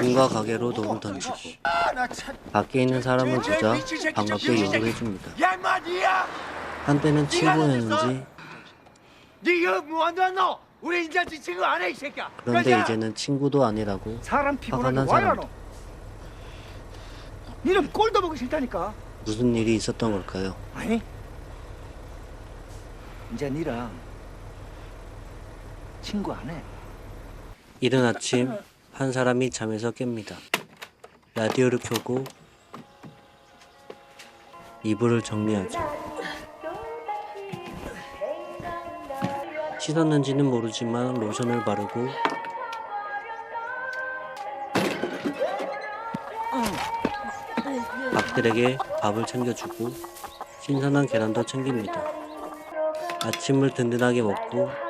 누군가 가게로 돈을 던지고 밖에 있는 사람을 보자 반갑게 욕을 해줍니다. 한때는 친구였는지 안해 그런데. 이제는 친구도 아니라고 화가 난 와야 사람 너. 니는 꼴도 보기 싫다니까. 무슨 일이 있었던 걸까요? 아니. 이제 니랑 친구 안 해. 이른 아침 한 사람이 잠에서 깹니다. 라디오를 켜고 이불을 정리하죠. 씻었는지는 모르지만 로션을 바르고 박들에게 밥을 챙겨주고 신선한 계란도 챙깁니다. 아침을 든든하게 먹고